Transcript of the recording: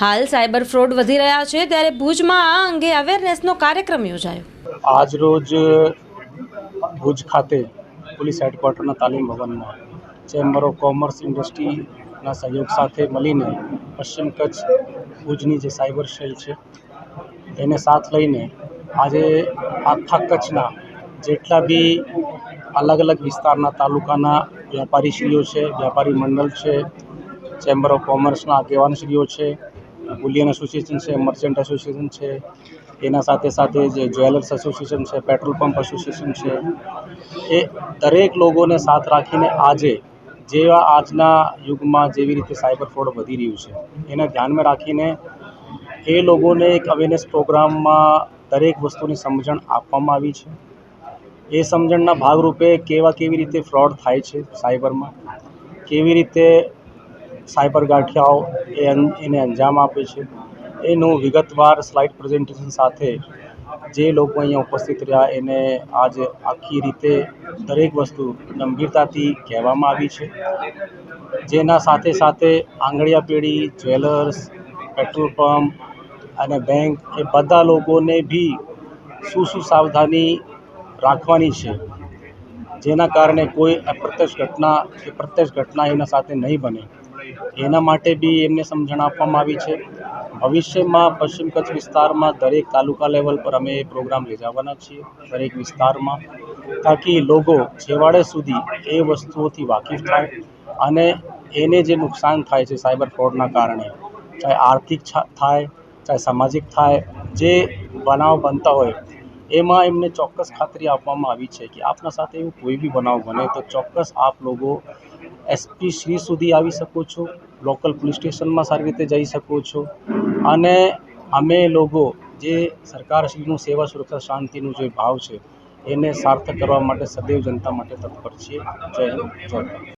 હાલ cyber fraud વધી રહ્યા છે, ત્યારે ભુજમાં આ અંગે અવેરનેસનો કાર્યક્રમ યોજાયો. આજરોજ ભુજ ખાતે પોલીસ હેડક્વાર્ટરના તાલીમ ભવનમાં ચેમ્બર ઓફ કોમર્સ ઇન્ડસ્ટ્રીના સહયોગ સાથે મળીને પશ્ચિમ કચ્છ ભુજની જે સાયબર સેલ છે, એને સાથ લઈને આજે આખા કચ્છના જેટલા બી અલગ અલગ વિસ્તારના તાલુકાના વ્યાપારીશ્રીઓ છે, વ્યાપારી મંડળ છે, ચેમ્બર ઓફ કોમર્સના આગેવાનશ્રીઓ છે બુલિયન એસોસિએશન છે, મર્ચન્ટ એસોસિએશન છે, એના સાથે સાથે જે જ્વેલર્સ એસોસિએશન છે, પેટ્રોલ પંપ એસોસિએશન છે. એ દરેક લોકોને સાથ રાખીને આજે જેવા આજના યુગમાં જેવી રીતે સાયબર ફ્રોડ વધી રહ્યું છે, એને ધ્યાનમાં રાખીને એ લોકોને એક અવેરનેસ પ્રોગ્રામમાં દરેક વસ્તુની સમજણ આપવામાં આવી છે. એ સમજણના ભાગરૂપે કેવા કેવી રીતે ફ્રોડ થાય છે સાયબરમાં, કેવી રીતે સાયબર ગાંઠિયાઓ એ એને અંજામ આપે છે. એનું વિગતવાર સ્લાઇડ પ્રેઝન્ટેશન સાથે જે લોકો અહીંયા ઉપસ્થિત રહ્યા, એને આજે આખી રીતે દરેક વસ્તુ ગંભીરતાથી કહેવામાં આવી છે. જેના સાથે સાથે આંગળીયા પેઢી, જ્વેલર્સ, પેટ્રોલ પંપ અને બેંક એ બધા લોકોને બી શું શું સાવધાની રાખવાની છે, જેના કારણે કોઈ અપ્રત્યક્ષ ઘટના કે પ્રત્યક્ષ ઘટના એના સાથે નહીં બને. એના માટે બી એમને સમજણ આપવામાં આવી છે. ભવિષ્યમાં પશ્ચિમ કચ્છ વિસ્તારમાં દરેક તાલુકા લેવલ પર અમે એ પ્રોગ્રામ લઈ જવાના છીએ, દરેક વિસ્તારમાં, તાકી લોકો છેવાડે સુધી એ વસ્તુઓથી વાકેફ થાય અને એને જે નુકસાન થાય છે સાયબર ફ્રોડના કારણે, ચાહે આર્થિક થાય, ચાહે સામાજિક થાય, જે બનાવ બનતા હોય એમાં એમને ચોક્કસ ખાતરી આપવામાં આવી છે કે આપના સાથે એવું કોઈ બી બનાવ બને તો ચોક્કસ આપ લોકો એસપી શ્રી સુધી આવી શકો છો લોકલ પોલીસ સ્ટેશનમાં સારી રીતે જઈ શકો છો. અને અમે લોકો જે સરકારશ્રીનું સેવા સુરક્ષા શાંતિનું જે ભાવ છે, એને સાર્થક કરવા માટે સદૈવ જનતા માટે તત્પર છીએ. જય જય